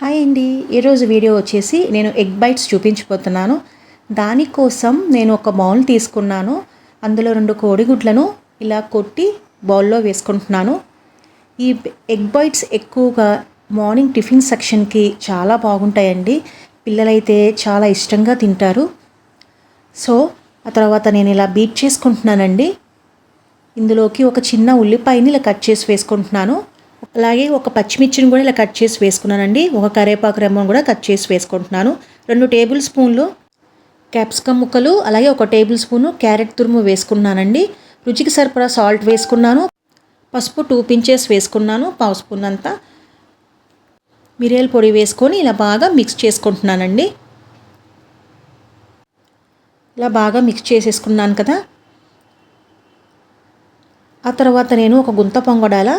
Hi అండి. ఈరోజు video వచ్చేసి నేను ఎగ్ బైట్స్ చూపించిపోతున్నాను దానికోసం నేను ఒక బౌల్ తీసుకున్నాను. అందులో రెండు కోడిగుడ్లను ఇలా కొట్టి బౌల్లో వేసుకుంటున్నాను. ఈ ఎగ్ బైట్స్ ఎక్కువగా మార్నింగ్ టిఫిన్ సెక్షన్కి చాలా బాగుంటాయండి. పిల్లలైతే చాలా ఇష్టంగా తింటారు. సో ఆ తర్వాత నేను ఇలా బీట్ చేసుకుంటున్నానండి. ఇందులోకి ఒక చిన్న ఉల్లిపాయని ఇలా కట్ చేసి వేసుకుంటున్నాను. అలాగే ఒక పచ్చిమిర్చిని కూడా ఇలా కట్ చేసి వేసుకున్నానండి. ఒక కరేపాకు రెమ్మను కూడా కట్ చేసి వేసుకుంటున్నాను. రెండు టేబుల్ స్పూన్లు క్యాప్సికమ్ ముక్కలు అలాగే ఒక టేబుల్ స్పూను క్యారెట్ తురుము వేసుకున్నానండి. రుచికి సరిపడా సాల్ట్ వేసుకున్నాను. పసుపు టూ పించెస్ వేసుకున్నాను పావు స్పూన్ అంతా మిరియాల పొడి వేసుకొని ఇలా బాగా మిక్స్ చేసుకుంటున్నానండి. ఇలా బాగా మిక్స్ చేసేసుకున్నాను కదా. ఆ తర్వాత నేను ఒక గుంత పొంగడాల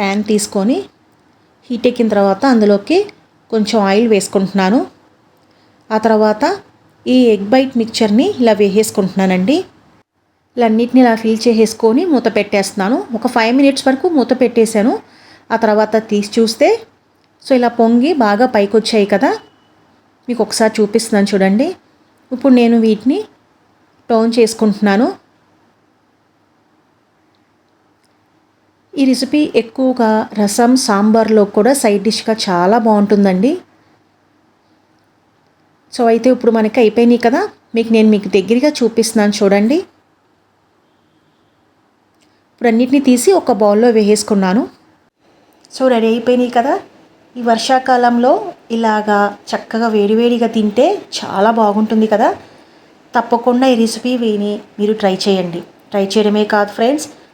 ప్యాన్ తీసుకొని హీట్ ఎక్కిన తర్వాత అందులోకి కొంచెం ఆయిల్ వేసుకుంటున్నాను. ఆ తర్వాత ఈ ఎగ్ బైట్ మిక్చర్ని ఇలా వేసేసుకుంటున్నానండి. ఇలా అన్నిటిని ఇలా ఫిల్ చేసేసుకొని మూత పెట్టేస్తున్నాను. ఒక ఫైవ్ మినిట్స్ వరకు మూత పెట్టేశాను. ఆ తర్వాత తీసి చూస్తే సో ఇలా పొంగి బాగా పైకి వచ్చాయి కదా. మీకు ఒకసారి చూపిస్తున్నాను చూడండి. ఇప్పుడు నేను వీటిని టర్న్ చేసుకుంటున్నాను. ఈ రెసిపీ ఎక్కువగా రసం సాంబార్లో కూడా సైడ్ డిష్గా చాలా బాగుంటుందండి. సో అయితే ఇప్పుడు మనకి అయిపోయినాయి కదా? మీకు నేను మీకు దగ్గరగా చూపిస్తున్నాను చూడండి. ఇప్పుడు అన్నిటిని తీసి ఒక బౌల్లో వేసేసుకున్నాను. సో రెడీ అయిపోయినాయి కదా? ఈ వర్షాకాలంలో ఇలాగా చక్కగా వేడివేడిగా తింటే చాలా బాగుంటుంది కదా? తప్పకుండా ఈ రెసిపీ విని మీరు ట్రై చేయండి. ట్రై చేయడమే కాదు ఫ్రెండ్స్.